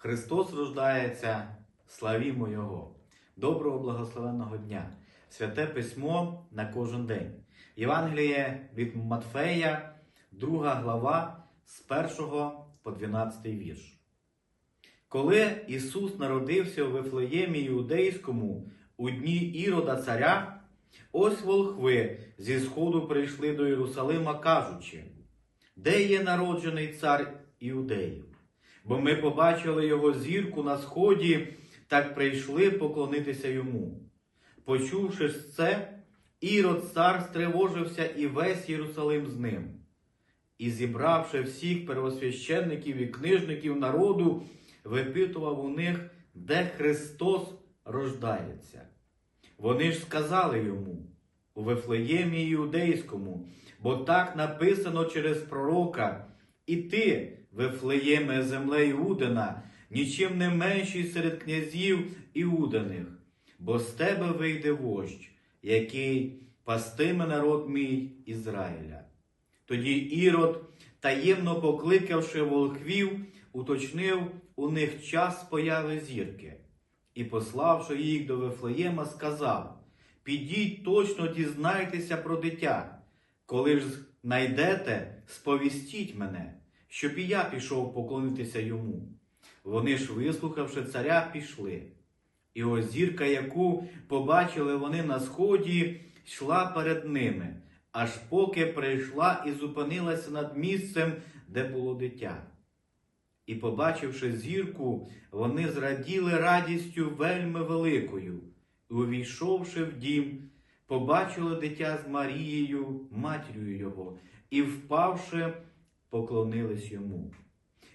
Христос рождається, славімо Його. Доброго благословенного дня! Святе письмо на кожен день. Євангеліє від Матфея, 2 глава з 1 по 12 вірш. Коли Ісус народився у Вифлеємі Іудейському у дні Ірода царя, ось волхви зі сходу прийшли до Єрусалима, кажучи, де є народжений цар Іудеїв? Бо ми побачили його зірку на сході, так прийшли поклонитися йому. Почувши це, Ірод цар стривожився і весь Єрусалим з ним. І зібравши всіх первосвященників і книжників народу, випитував у них, де Христос рождається. Вони ж сказали йому у Вифлеємі Іудейському, бо так написано через пророка, і ти, Вифлеєме, земле Іудина, нічим не менший серед князів Іуданих, бо з тебе вийде вождь, який пастиме народ мій Ізраїля. Тоді Ірод, таємно покликавши волхвів, уточнив у них час появи зірки і, пославши їх до Вифлеєма, сказав: Підіть точно дізнайтеся про дитя. Коли ж знайдете, сповістіть мене, щоб і я пішов поклонитися йому. Вони ж, вислухавши царя, пішли. І ось зірка, яку побачили вони на сході, йшла перед ними, аж поки прийшла і зупинилася над місцем, де було дитя. І, побачивши зірку, вони зраділи радістю вельми великою, і, увійшовши в дім, побачили дитя з Марією, матір'ю його, і, впавши, поклонились йому.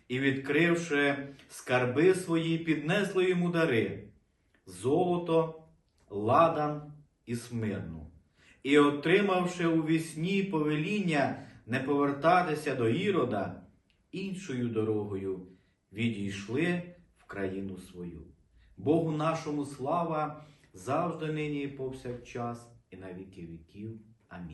І, відкривши скарби свої, піднесли йому дари золото, ладан і смирну. І, отримавши у вісні повеління не повертатися до Ірода, іншою дорогою відійшли в країну свою. Богу нашому слава завжди нині і повсякчас, і на віки віків. Амінь.